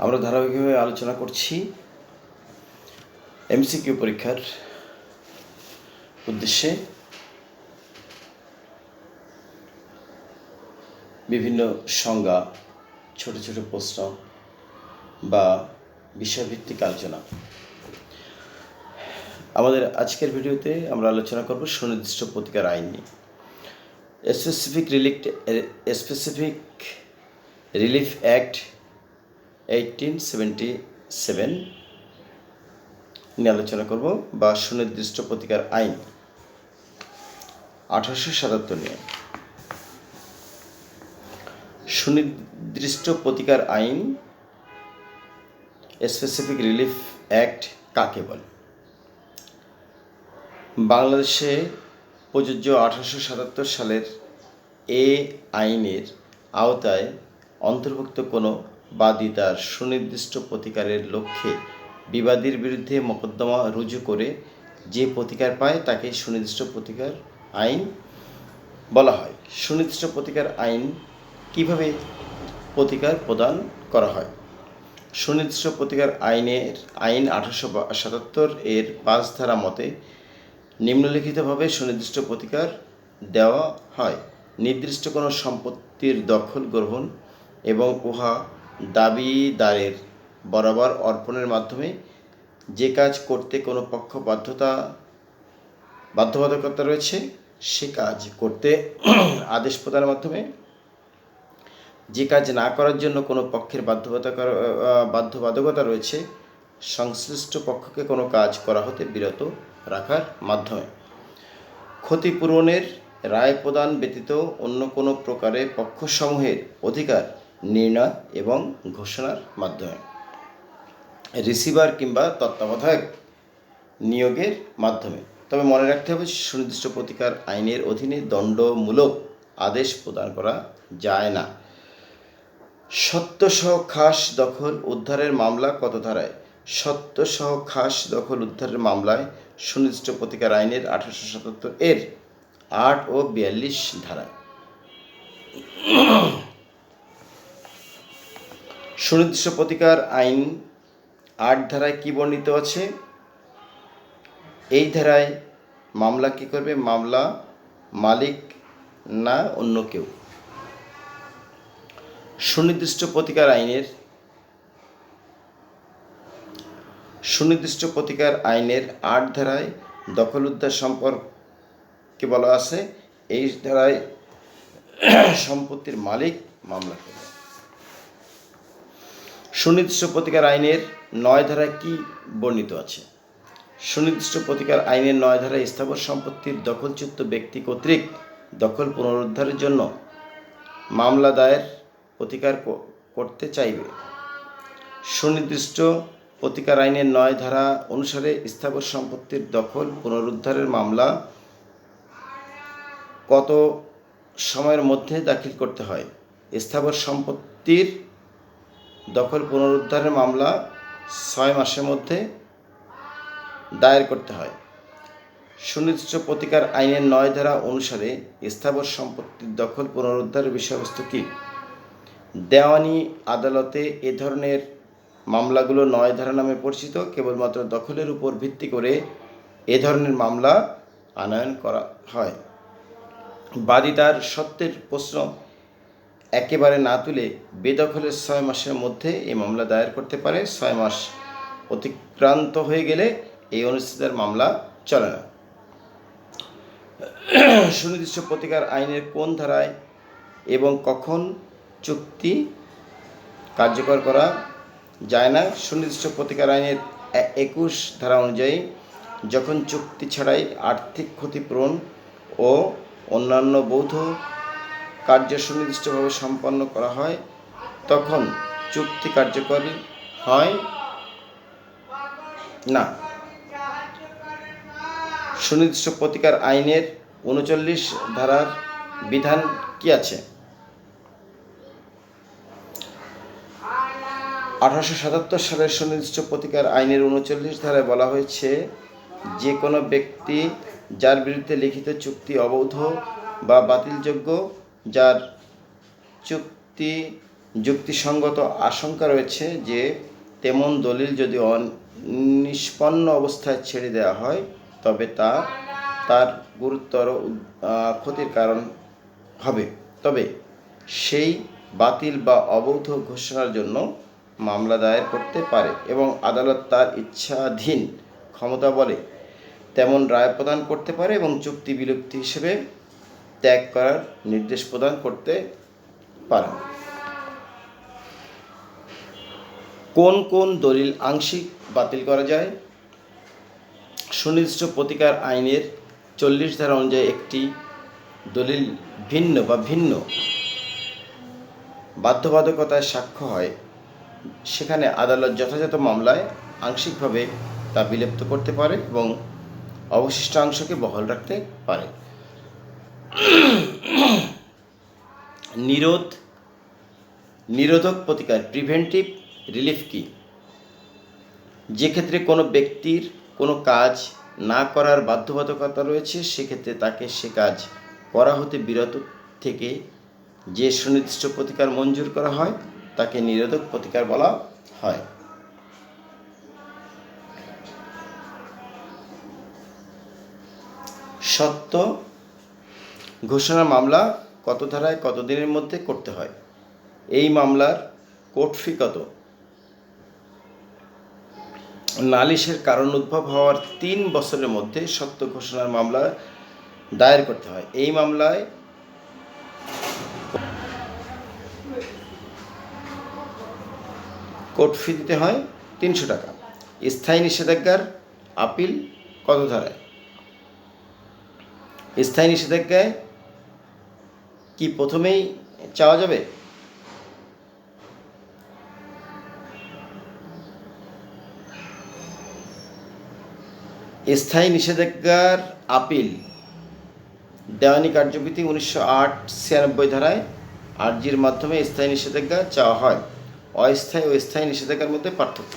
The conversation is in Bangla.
আমরা ধারাবাহিকভাবে আলোচনা করছি এমসিকিউ পরীক্ষার উদ্দেশ্যে। বিভিন্ন সংজ্ঞা, ছোট ছোট প্রশ্ন বা বিষয়ভিত্তিক আলোচনা। আমাদের আজকের ভিডিওতে আমরা আলোচনা করব সুনির্দিষ্ট প্রতিকার আইন নিয়ে। Specific relief specific relief act eighteen seventy seven নিয়ে আলোচনা করব বা সুনির্দিষ্ট প্রতিকার আইন। আঠারোশো সাতাত্তর নিয়ে। সুনির্দিষ্ট প্রতিকার আইন স্পেসিফিক রিলিফ অ্যাক্ট কাকে বলে? বাংলাদেশে প্রযোজ্য আঠারোশো সাতাত্তর সালের এ আইনের আওতায় অন্তর্ভুক্ত কোনো বাদী তার সুনির্দিষ্ট প্রতিকারের লক্ষ্যে বিবাদীর বিরুদ্ধে মোকদ্দমা রুজু করে যে প্রতিকার পায় তাকে সুনির্দিষ্ট প্রতিকার আইন বলা হয়। সুনির্দিষ্ট প্রতিকার আইন কীভাবে প্রতিকার প্রদান করা হয়? সুনির্দিষ্ট প্রতিকার আইনের আইন আঠারোশো সাতাত্তর এর পাঁচ ধারা মতে নিম্নলিখিতভাবে সুনির্দিষ্ট প্রতিকার দেওয়া হয়। নির্দিষ্ট কোনো সম্পত্তির দখল, গ্রহণ এবং উহা দাবিদারের বরাবর অর্পণের মাধ্যমে যে কাজ করতে কোনো পক্ষ বাধ্যতা, বাধ্যবাধকতা রয়েছে, সে কাজ করতে আদেশ প্রদানের মাধ্যমে যে কাজ না করার জন্য কোনো পক্ষের বাধ্যবাধকতা বাধ্যবাধকতা রয়েছে, সংশ্লিষ্ট পক্ষকে কোনো কাজ করা হতে বিরত রাখার মাধ্যমে। ক্ষতিপূরণের রায় প্রদান ব্যতীত অন্য কোনো প্রকারে পক্ষসমূহের অধিকার নির্ণয় এবং ঘোষণার মাধ্যমে। রিসিভার কিংবা তত্ত্বাবধায়ক নিয়োগের মাধ্যমে। তবে মনে রাখতে হবে সুনির্দিষ্ট প্রতিকার আইনের অধীনে দণ্ডমূলক আদেশ প্রদান করা যায় না। সত্যসহ খাস দখল উদ্ধারের মামলা কত ধারায় সত্যসহ খাস দখল উদ্ধারের মামলায় সুনির্দিষ্ট প্রতিকার আইনের আঠারোশো সাতাত্তর এর আট ও বিয়াল্লিশ ধারায়। সুনির্দিষ্ট প্রতিকার আইন আট ধারায় কি বর্ণিত আছে? এই ধারায় মামলা কি করবে? মামলা মালিক না অন্য কেউ? সুনির্দিষ্ট প্রতিকার আইনের সুনির্দিষ্ট প্রতিকার আইনের আট ধারায় দখল উদ্ধার সম্পর্কে বলা আছে। এই ধারায় সম্পত্তির মালিক মামলা করবে সুনির্দিষ্ট প্রতিকার আইনের নয় ধারায় কি বর্ণিত আছে? সুনির্দিষ্ট প্রতিকার আইনের নয় ধারায় স্থাবর সম্পত্তির দখলচ্যুত ব্যক্তি কর্তৃক দখল পুনরুদ্ধারের জন্য মামলা দায়ের প্রতিকার করতে চাইবে। সুনির্দিষ্ট প্রতিকার আইনের নয় ধারা অনুসারে স্থাবর সম্পত্তির দখল পুনরুদ্ধারের মামলা কত সময়ের মধ্যে দাখিল করতে হয়? স্থাবর সম্পত্তির দখল পুনরুদ্ধারের মামলা ছয় মাসের মধ্যে দায়ের করতে হয়। সুনির্দিষ্ট প্রতিকার আইনের নয় ধারা অনুসারে স্থাবর সম্পত্তির দখল পুনরুদ্ধারের বিষয়বস্তু কী? দেওয়ানি আদালতে এ ধরনের মামলাগুলো নয় ধারা নামে পরিচিত, কেবলমাত্র দখলের উপর ভিত্তি করে এ ধরনের মামলা আনয়ন করা হয়। বাদী তার সত্যের প্রশ্ন একেবারে না তুলে বেদখলের ছয় মাসের মধ্যে এই মামলা দায়ের করতে পারে। ছয় মাস অতিক্রান্ত হয়ে গেলে এই অনুচ্ছেদের মামলা চলে না। সুনির্দিষ্ট প্রতিকার আইনের কোন ধারায় এবং কখন চুক্তি কার্যকর করা যায় না, সুনির্দিষ্ট প্রতিকার আইনের একুশ ধারা অনুযায়ী যখন চুক্তি ছাড়াই আর্থিক ক্ষতিপূরণ ও অন্যান্য বৌদ্ধ কার্য সুনির্দিষ্টভাবে সম্পন্ন করা হয়, তখন চুক্তি কার্যকরী হয় না। সুনির্দিষ্ট প্রতিকার আইনের উনচল্লিশ ধারার বিধান কি আছে? আঠারোশো সাতাত্তর সালের সুনির্দিষ্ট প্রতিকার আইনের উনচল্লিশ ধারায় বলা হয়েছে, যে কোনো ব্যক্তি যার বিরুদ্ধে লিখিত চুক্তি অবৈধ বা বাতিলযোগ্য যার চুক্তি, যুক্তিসঙ্গত আশঙ্কা রয়েছে যে তেমন দলিল যদি নিষ্পন্ন অবস্থায় ছেড়ে দেওয়া হয়, তবে তা তার গুরুতর ক্ষতির কারণ হবে। তবে সেই বাতিল বা অবৈধ ঘোষণার জন্য মামলা দায়ের করতে পারে এবং আদালত তার ইচ্ছাধীন ক্ষমতা বলে তেমন রায় প্রদান করতে পারে এবং চুক্তি বিলুপ্তি হিসেবে ত্যাগ করার নির্দেশ প্রদান করতে পারে কোন কোন দলিল আংশিক বাতিল করা যায়? সুনির্দিষ্ট প্রতিকার আইনের চল্লিশ ধারা অনুযায়ী একটি দলিল ভিন্ন বা ভিন্ন বাধ্যবাধকতায় সাক্ষ্য হয়, সেখানে আদালত যথাযথ মামলায় আংশিকভাবে তা বিলুপ্ত করতে পারে এবং অবশিষ্টাংশকে বহাল রাখতে পারে। নিরোধ, নিরোধক প্রতিকার প্রিভেন্টিভ রিলিফ কি? যে ক্ষেত্রে কোনো ব্যক্তির কোনো কাজ না করার বাধ্যবাধকতা রয়েছে, সেক্ষেত্রে তাকে সে কাজ করা হতে বিরত থেকে যে সুনির্দিষ্ট প্রতিকার মঞ্জুর করা হয়, তাকে নিরোধক প্রতিকার বলা হয়। সত্য ঘোষণা মামলা কত ধারায় কত দিনের মধ্যে করতে হয়? এই মামলার কোর্ট ফি কত? নালিশের কারণ উদ্ভব হওয়ার তিন বছরের মধ্যে সত্য ঘোষণার মামলা দায়ের করতে হয়। এই মামলায় কোর্ট ফি দিতে হয় তিনশো টাকা। স্থায়ী নিষেধাজ্ঞার আপিল কত ধারায়? স্থায়ী নিষেধাজ্ঞায় কি প্রথমেই চাওয়া যাবে? স্থায়ী নিষেধাজ্ঞার আপিল। দেওয়ানি কার্যবিধি উনিশশো আট ছিয়ানব্বই ধারায় আর্জির মাধ্যমে স্থায়ী নিষেধাজ্ঞা চাওয়া হয়। অস্থায়ী ও স্থায়ী নিষেধাজ্ঞার মধ্যে পার্থক্য।